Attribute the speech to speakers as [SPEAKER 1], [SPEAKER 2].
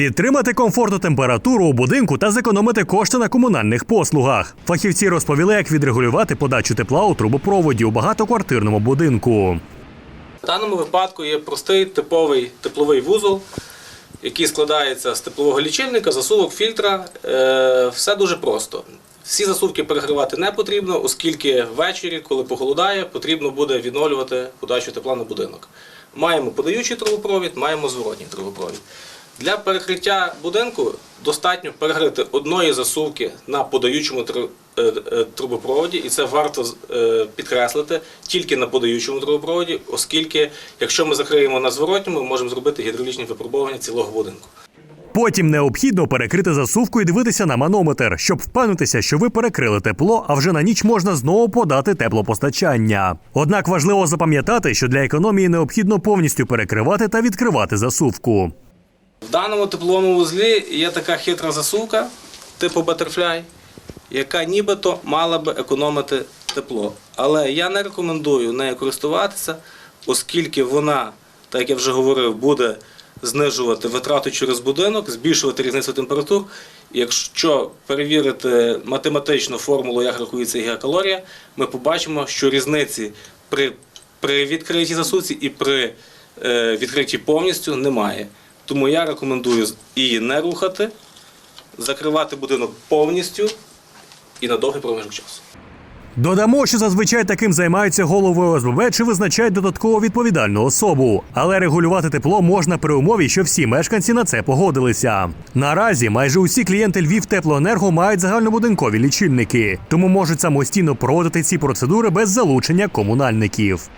[SPEAKER 1] підтримати комфортну температуру у будинку та зекономити кошти на комунальних послугах. Фахівці розповіли, як відрегулювати подачу тепла у трубопроводі у багатоквартирному будинку.
[SPEAKER 2] В даному випадку є простий типовий тепловий вузол, який складається з теплового лічильника, засувок фільтра. Е, Все дуже просто. Всі засувки перегрівати не потрібно, оскільки ввечері, коли похолодає, потрібно буде відновлювати подачу тепла на будинок. Маємо подаючий трубопровід, маємо зворотній трубопровід. Для перекриття будинку достатньо перегрити одної засувки на подаючому е, е, трубопроводі, і це варто е, підкреслити тільки на подаючому трубопроводі, оскільки якщо ми закриємо на зворотньому, ми можемо зробити гідравлічні випробування цілого будинку.
[SPEAKER 1] Потім необхідно перекрити засувку і дивитися на манометр, щоб впевнитися, що ви перекрили тепло, а вже на ніч можна знову подати теплопостачання. Однак важливо запам'ятати, що для економії необхідно повністю перекривати та відкривати засувку.
[SPEAKER 2] В даному тепловому вузлі є така хитра засувка типу Butterfly, яка нібито мала би економити тепло. Але я не рекомендую нею користуватися, оскільки вона, так як я вже говорив, буде знижувати витрату через будинок, збільшувати різницю температур. Якщо перевірити математичну формулу, як рахується гігакалорія, ми побачимо, що різниці при, при відкритій засувці і при е, відкритій повністю немає. Тому я рекомендую її не рухати, закривати будинок повністю і на довгий проміжок часу.
[SPEAKER 1] Додамо, що зазвичай таким займаються голови ОСББ чи визначають додатково відповідальну особу. Але регулювати тепло можна при умові, що всі мешканці на це погодилися. Наразі майже усі клієнти Львів Теплоенерго мають загальнобудинкові лічильники, тому можуть самостійно проводити ці процедури без залучення комунальників.